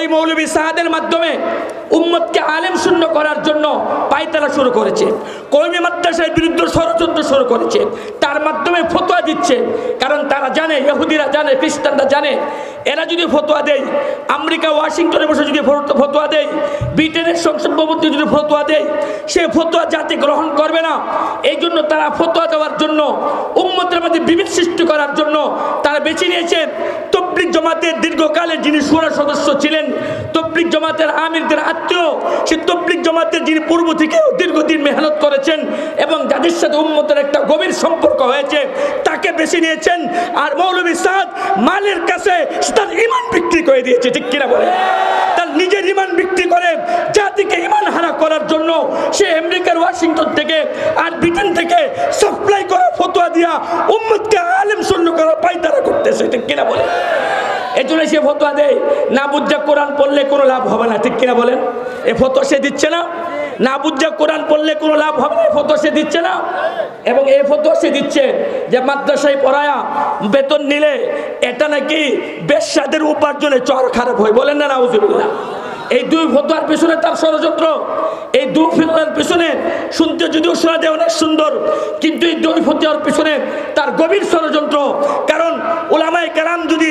ওই মৌলবী সাহাদের মাধ্যমে উম্মতকে আলেম শূন্য করার জন্য পায়তারা শুরু করেছে। কৌমি মাদ্রাসার বিরুদ্ধে ষড়যন্ত্র শুরু করেছে। তার মাধ্যমে ফতোয়া দিচ্ছে। কারণ তারা জানে, ইহুদিরা জানে, খ্রিস্টানরা জানে। এরা যদি ফতোয়া দেয়, আমেরিকা, ওয়াশিংটনে বসে যদি ফত- ফতোয়া দেয়, ব্রিটেনের সংসদ ভবনকে যদি ফতোয়া দেয়, সে ফতোয়া জাতি গ্রহণ করবে না। এই জন্য তারা ফতোয়া দেওয়ার জন্য, উম্মতের মধ্যে বিভেদ সৃষ্টি করার জন্য তারা বেছে নিয়েছেন তবলিক জমাতের দীর্ঘকালে যিনি সুরা সদস্য ছিলেন তবলিক জমাতের আমিরদের আত্মীয়, সে তবলিক জমাতের যিনি পূর্ব থেকেও দীর্ঘদিন মেহনত করেছেন এবং যাদের সাথে উম্মতের একটা গভীর সম্পর্ক হয়েছে, তাকে বেছে নিয়েছেন আর মৌলভী সাদ মালের কাছে তার ইমান বিক্রি করে দিয়েছে, ঠিক কিনা বলে? তার নিজের ইমান বিক্রি করে জাতিকে ইমান হারা করার জন্য সে আমেরিকার ওয়াশিংটন থেকে আর ব্রিটেন থেকে সাপ্লাই করা ফতোয়া দিয়া উম্মতকে আলেম শূন্য করার পায়তারা করতেছে, ঠিক কিনা বলে? এই জন্য সে ফতোয়া দেয় না বুঝা কোরআন পড়লে কোনো লাভ হবে না। ঠিক কিনা বলেন? এ ফতোয়া সে দিচ্ছে না? না বুঝা কোরআন পড়লে কোনো লাভ হবে না। এ ফতোয়া সে দিচ্ছে না? এবং এ ফতোয়া সে দিচ্ছে যে মাদ্রাসায় পড়ায়া বেতন নিলে এটা নাকি বেশ্যাদের উপার্জনে চর খারাপ হয়। বলেন না, নাউজুবিল্লাহ। এই দুই ফতোয়ার পিছনে তার ষড়যন্ত্র। এই দুই ফতোয়ার পিছনে শুনতে যদিও শোনা যায় অনেক সুন্দর, কিন্তু এই দুই ফতোয়ার পিছনে তার গভীর ষড়যন্ত্র। কারণ ওলামায় কেরাম যদি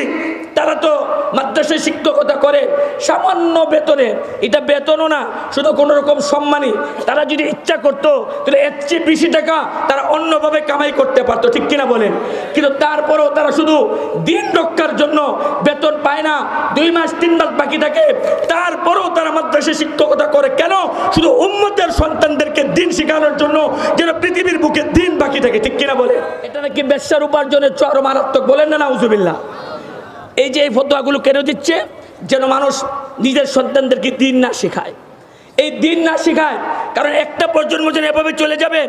তারা তো মাদ্রাসায় শিক্ষকতা করে, সামান্য বেতনে। এটা বেতনও না, শুধু কোনো রকম সম্মানই। তারা যদি ইচ্ছা করতো, তাহলে এর চেয়ে বেশি টাকা তারা অন্যভাবে কামাই করতে পারতো, ঠিক কিনা বলেন? কিন্তু তারপরেও তারা শুধু দিন রক্ষার জন্য বেতন পায় না, দুই মাস, তিন মাস বাকি থাকে। তারপরেও তারা মাদ্রাসায় শিক্ষকতা করে। কেন? শুধু উম্মতের সন্তানদেরকে দিন শেখানোর জন্য যেন পৃথিবীর বুকে দিন বাকি থাকে, ঠিক কিনা বলে এটা নাকি ব্যবসার উপার্জনের চর মারাত্মক, বলেন না, নাউজুবিল্লাহ। এই যে এই ফতোয়াগুলো কেন দিচ্ছে? যেন মানুষ নিজের সন্তানদেরকে দিন না শেখায়। এই দিন না শেখায়। কারণ একটা প্রজন্ম যেন এভাবে চলে যাবে,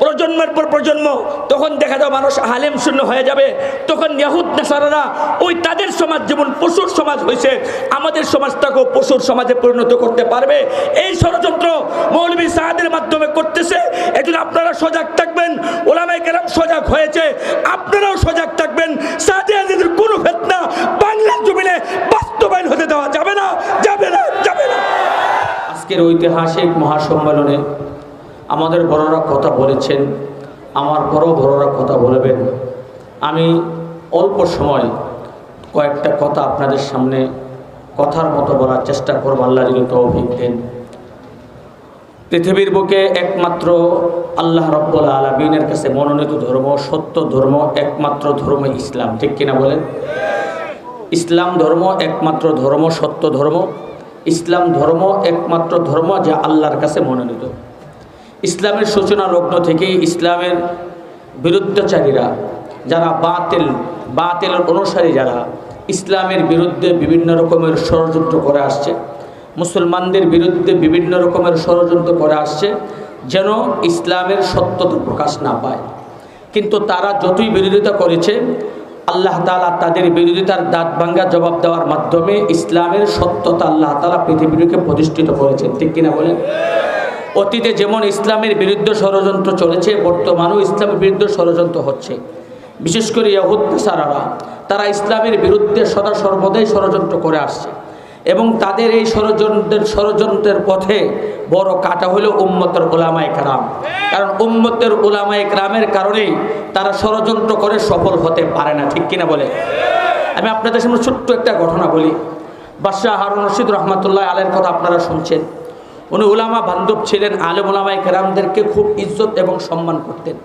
প্রজন্মের পর প্রজন্ম, তখন দেখা যাবে মানুষ আলেম শূন্য হয়ে যাবে। তখন ইয়াহুদ, নেসারারা, ওই তাদের সমাজ যেমন পশুর সমাজ হয়েছে, আমাদের সমাজটাকেও পশুর সমাজে পরিণত করতে পারবে। এই ষড়যন্ত্র মৌলবী সাহাদের মাধ্যমে করতেছে। এই আপনারা সজাগ থাকবেন। ওলামাই কেরাম সজাগ হয়েছে। আপনারাও সজাগ থাকবেন। সাদিয়াদের কোনো ফেতনা বাংলার জমিনে বাস্তবায়ন হতে দেওয়া যাবে না যাবে না যাবে না আজকের ঐতিহাসিক মহাসম্মেলনে আমাদের বড়রা কথা বলেছেন, আমার বড় বড়রা কথা বলবেন। আমি অল্প সময় কয়েকটা কথা আপনাদের সামনে কথার মতো বলার চেষ্টা করব, আল্লাহ যদি তৌফিক দেন। পৃথিবীর বুকে একমাত্র আল্লাহ রব্বুল আলমিনের কাছে মনোনীত ধর্ম, সত্য ধর্ম, একমাত্র ধর্ম ইসলাম। ঠিক কিনা বলেন? ইসলাম ধর্ম, একমাত্র ধর্ম, সত্য ধর্ম। ইসলাম ধর্ম একমাত্র ধর্ম যা আল্লাহর কাছে মনোনীত। ইসলামের সূচনা লগ্ন থেকেই ইসলামের বিরুদ্ধচারীরা যারা বাতিল বাতিলের অনুসারী যারা ইসলামের বিরুদ্ধে বিভিন্ন রকমের ষড়যন্ত্র করে আসছে, মুসলমানদের বিরুদ্ধে বিভিন্ন রকমের ষড়যন্ত্র করে আসছে যেন ইসলামের সত্যতা প্রকাশ না পায়। কিন্তু তারা যতই বিরোধিতা করেছে আল্লাহ তালা তাদের বিরোধিতার দাঁত ভাঙ্গা জবাব দেওয়ার মাধ্যমে ইসলামের সত্যতা আল্লাহ তালা পৃথিবীকে প্রতিষ্ঠিত করেছেন। ঠিক কিনা বলেন? অতীতে যেমন ইসলামের বিরুদ্ধে ষড়যন্ত্র চলেছে, বর্তমানেও ইসলামের বিরুদ্ধে ষড়যন্ত্র হচ্ছে। বিশেষ করে ইয়াহুদ্দ সারারা তারা ইসলামের বিরুদ্ধে সদা সর্বদাই ষড়যন্ত্র করে আসছে। এবং তাদের এই ষড়যন্ত্রের ষড়যন্ত্রের পথে বড় কাটা হলো উম্মতের ওলামায় কারাম। কারণ উম্মতের ওলামায় কারামের কারণেই তারা ষড়যন্ত্র করে সফল হতে পারে না, ঠিক কিনা বলে? আমি আপনাদের সামনে ছোট্ট একটা ঘটনা বলি। বাদশাহ হারুন রশিদ রহমতুল্লাহ আলের কথা আপনারা শুনছেন। উনি উলামা বান্ধব ছিলেন, আলেম ওলামায় কেরামদেরকে খুব ইজ্জত এবং সম্মান করতেন।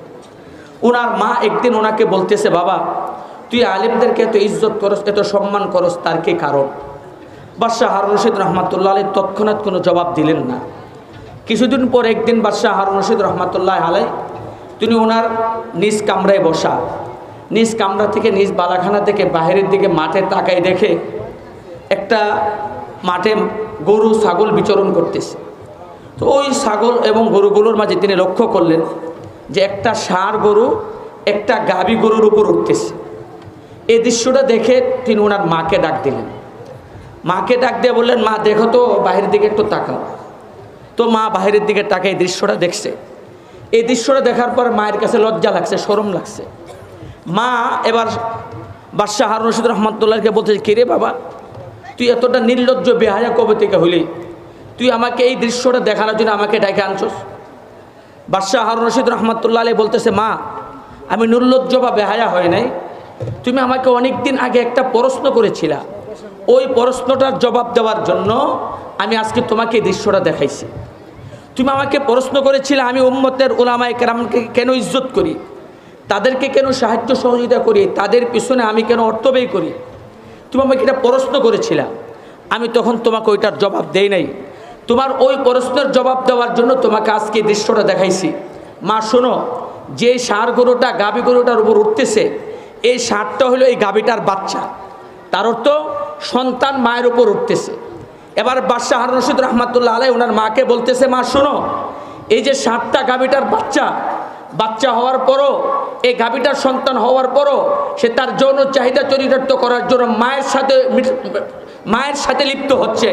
ওনার মা একদিন ওনাকে বলতেছে, বাবা, তুই আলেমদেরকে এত ইজ্জত করস, এত সম্মান করস, তার কি কারণ? বাদশাহ হারুন রশিদ রহমতুল্লাহ আলী তৎক্ষণাৎ কোনো জবাব দিলেন না। কিছুদিন পর একদিন বাদশাহ হারুন রশিদ রহমতুল্লাহ আলাই তিনি ওনার নিজ কামরায় বসা। নিজ কামরা থেকে নিজ বালাখানা থেকে বাইরের দিকে মাঠে তাকাই দেখে একটা মাঠে গরু, ছাগল বিচরণ করতেছে। তো ওই ছাগল এবং গরুগুলোর মাঝে তিনি লক্ষ্য করলেন যে একটা ষাঁড় গরু একটা গাভী গরুর উপর উঠতেছে। এই দৃশ্যটা দেখে তিনি ওনার মাকে ডাক দিলেন। মাকে ডাক দিয়ে বললেন, মা, দেখো তো বাইরের দিকে একটু তাকাও। তো মা বাইরের দিকে তাকে এই দৃশ্যটা দেখছে। এই দৃশ্যটা দেখার পর মায়ের কাছে লজ্জা লাগছে, শরম লাগছে। মা এবার বাদশাহ হারুন রশিদ রহমতুল্লাহকে বলতে কিরে বাবা, তুই এতটা নির্লজ্জ বেহায়া কবে থেকে হইলি তুই আমাকে এই দৃশ্যটা দেখানোর জন্য আমাকে ডেকে আনছস? বাদশাহ হারুন রশিদ রহমতুল্লাহ আলী বলতেছে, মা, আমি নির্লজ্জ বা বেহায়া হয় নাই। তুমি আমাকে অনেক দিন আগে একটা প্রশ্ন করেছিলা ওই প্রশ্নটার জবাব দেওয়ার জন্য আমি আজকে তোমাকে দৃশ্যটা দেখাইছি। তুমি আমাকে প্রশ্ন করেছিলে, আমি উম্মতের ওলামায় কেরামকে কেন ইজ্জত করি? তাদেরকে কেন সাহায্য সহযোগিতা করি? তাদের পিছনে আমি কেন অর্থ ব্যয় করি? তুমি আমাকে এটা প্রশ্ন করেছিলা। আমি তখন তোমাকে ওইটার জবাব দেই নাই। তোমার ওই প্রশ্নের জবাব দেওয়ার জন্য তোমাকে আজকে দৃশ্যটা দেখাইছি। মা, শোনো, যে সার গরুটা, গাভী গরুটার উপর উঠতেছে, এই সারটা হলো এই গাভীটার বাচ্চা। তার অর্থ সন্তান মায়ের উপর উঠতেছে। এবার বাদশাহ রশিদ রহমাতুল্লাহ আলাই ওনার মাকে বলতেছে, মা, শোনো, এই যে সাতটা গাভীটার বাচ্চা বাচ্চা হওয়ার পরও, এই গাভীটার সন্তান হওয়ার পরও, সে তার যৌন চাহিদা চরিতার্থ করার জন্য মায়ের সাথে মায়ের সাথে লিপ্ত হচ্ছে,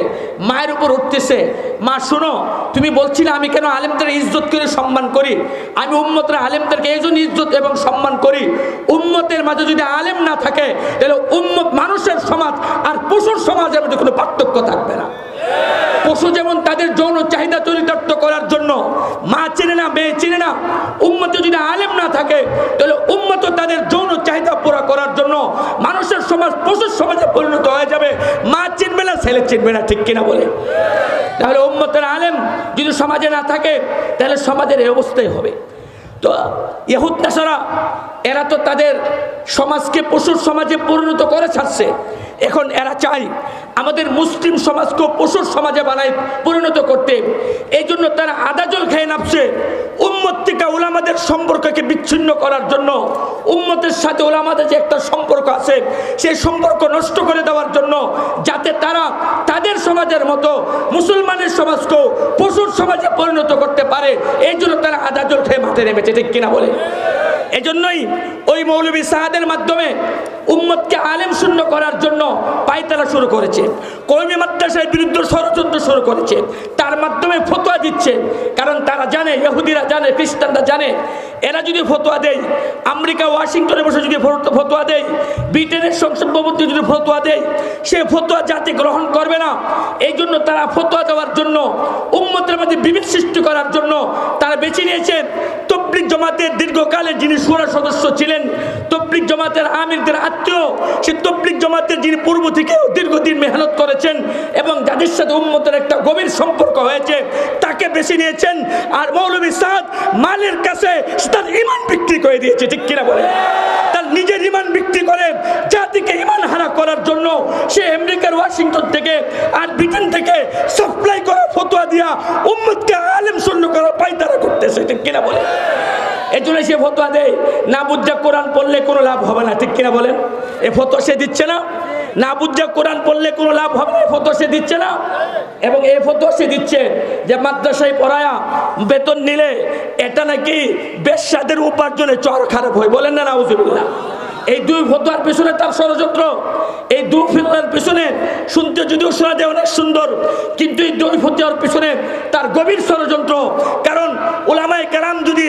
মায়ের উপর উঠতেছে। মা, শোনো, তুমি বলছিলে আমি কেন আলেমদের ইজ্জত করে সম্মান করি? আমি উম্মতের আলেমদেরকে এই জন্য ইজ্জত এবং সম্মান করি। উম্মতের মাঝে যদি আলেম না থাকে, তাহলে উম্মত সমাজ আর পশুর সমাজের মধ্যে কোনো পার্থক্য থাকবে না। পশু যেমন তাদের যৌন চাহিদা চরিতার্থ করার জন্য মা চেনে না, মেয়ে চেনে না, উম্মতে যদি আলেম না থাকে, তাহলে উম্মত তাদের যৌন চাহিদা পুরা করার জন্য মানুষের সমাজ পশুর সমাজে পরিণত হয়ে যাবে। মা চিনবে না, ছেলে চিনবে না, ঠিক কিনা বলে। তাহলে উম্মতের আলেম যদি সমাজে না থাকে, তাহলে সমাজের এই অবস্থাই হবে। তো ইহুদ নাসারা, এরা তো তাদের সমাজকে, পশুর সমাজে পরিণত করে ছাড়ছে। এখন এরা চাই আমাদের মুসলিম সমাজকে পশুর সমাজে বানায় পরিণত করতে। এই জন্য তারা আদাজল খেয়ে নামছে সম্পর্ককে বিচ্ছিন্ন করার জন্য উম্মতের সাথে ওলামাদের যে একটা সম্পর্ক আছে, সেই সম্পর্ক নষ্ট করে দেওয়ার জন্য যাতে তারা তাদের সমাজের মতো মুসলমানের সমাজকেও পশুর সমাজে পরিণত করতে পারে, এই জন্য তারা আদাজল খেয়ে মাঠে নেমেছে, ঠিক কিনা বলে? এজন্যই ওই মৌলবী সাহাদের মাধ্যমে উম্মতকে আলেম শূন্য করার জন্য পায়তারা শুরু করেছে। কৌমি মাদ্রাসার বিরুদ্ধে ষড়যন্ত্র শুরু করেছে। তার মাধ্যমে ফতোয়া দিচ্ছে। কারণ তারা জানে, ইহুদিরা জানে, খ্রিস্টানরা জানে। এরা যদি ফতোয়া দেয়, আমেরিকা, ওয়াশিংটনে বসে যদি ফত- ফতোয়া দেয়, ব্রিটেনের সংসদ ভবনকে যদি ফতোয়া দেয়, সে ফতোয়া জাতি গ্রহণ করবে না। এই জন্য তারা ফতোয়া দেওয়ার জন্য, উম্মতের মধ্যে বিভেদ সৃষ্টি করার জন্য তারা বেছে নিয়েছেন তবলিক জমাতের দীর্ঘকালে যিনি সুরা সদস্য ছিলেন তবলিক জমাতের আমিরদের আত্মীয় সে তবলিক জমাতের যিনি পূর্ব থেকে দীর্ঘদিন মেহনত করেছেন এবং যাদের সাথে উম্মতের একটা গভীর সম্পর্ক হয়েছে, তাকে বেছে নিয়েছেন। আর মৌলভী সাদ মালের কাছে তার ইমান বিক্রি করে দিয়েছে, ঠিক কিনা বলে তার নিজের ইমান বিক্রি করে জাতিকে ইমান হারা করার জন্য সে আমেরিকার ওয়াশিংটন থেকে আর ব্রিটেন থেকে সাপ্লাই করা ফতোয়া দিয়া উম্মতকে আলেম শূন্য করা পায়তারা করতেছে, ঠিক কিনা বলে এই জন্য সে ফতোয়া দেয় না বুঝা কোরআন পড়লে কোনো লাভ হবে না। ঠিক কিনা বলেন? এ ফতোয়া সে দিচ্ছে না? না বুঝা কোরআন পড়লে কোনো লাভ হবে না? এ ফতোয়া সে দিচ্ছে না? এবং এ ফতোয়া সে দিচ্ছে যে মাদ্রাসায় পড়ায়া বেতন নিলে এটা নাকি বেশ্যাদের উপার্জনে চর খারাপ হয়। বলেন না, নাউজুবিল্লাহ। এই দুই ফতোয়ার পিছনে তার ষড়যন্ত্র। এই দুই ফতোয়ার পিছনে শুনতে যদিও শোনা যায় অনেক সুন্দর, কিন্তু এই দুই ফতোয়ার পিছনে তার গভীর ষড়যন্ত্র ওলামায় কেরাম যদি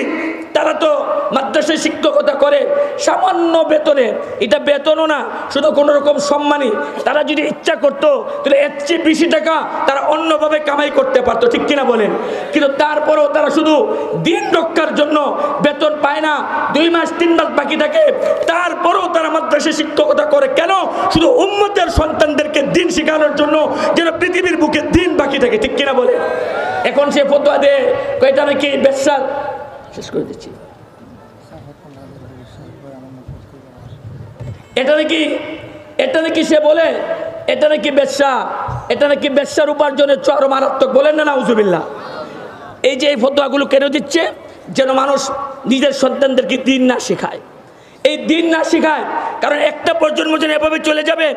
তারা তো মাদ্রাসায় শিক্ষকতা করে, সামান্য বেতনে, এটা বেতনও না, শুধু কোনো রকম সম্মানী তারা যদি ইচ্ছা করতো, তাহলে এর চেয়ে বেশি টাকা তারা অন্যভাবে কামাই করতে পারতো, ঠিক কিনা বলেন? কিন্তু তারপরেও তারা শুধু দিন রক্ষার জন্য বেতন পায় না, দুই মাস, তিন মাস বাকি থাকে, তারপরেও তারা মাদ্রাসায় শিক্ষকতা করে। কেন? শুধু উম্মতের সন্তানদেরকে দিন শেখানোর জন্য যেন পৃথিবীর বুকে দিন বাকি থাকে, ঠিক কিনা বলে এখন সে ফতোয়া দে কয়টা নাকি ব্যবসা শেষ করে দিচ্ছি। এটা নাকি এটা নাকি সে বলে, এটা নাকি ব্যবসা এটা নাকি ব্যবসার উপার্জনের চর মারাত্মক বলেন না, নাউজুবিল্লাহ। এই যে এই ফতোয়াগুলো কেন দিচ্ছে? যেন মানুষ নিজের সন্তানদেরকে দিন না শেখায়। এই দিন না শেখায়। কারণ একটা প্রজন্ম যেন এভাবে চলে যাবে,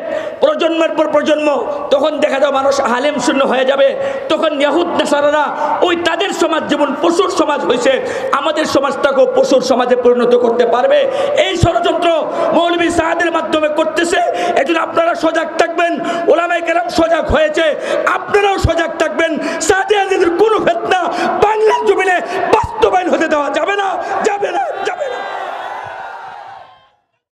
প্রজন্মের পর প্রজন্ম, তখন দেখা যাবে মানুষ হালেম শূন্য হয়ে যাবে। তখন ইয়াহুদ, নাসারারা, ওই তাদের সমাজ যেমন পশুর সমাজ হয়েছে, আমাদের সমাজটাকেও পশুর সমাজে পরিণত করতে পারবে। এই ষড়যন্ত্র মৌলবী সাহাদের মাধ্যমে করতেছে। এজন্য আপনারা সজাগ থাকবেন ওলামাই কেরাম সজাগ হয়েছে। আপনারাও সজাগ থাকবেন। সাদিয়াদের কোনো ফেতনা বাংলার জমিনে বাস্তবায়ন হতে দেওয়া যাবে না যাবে না।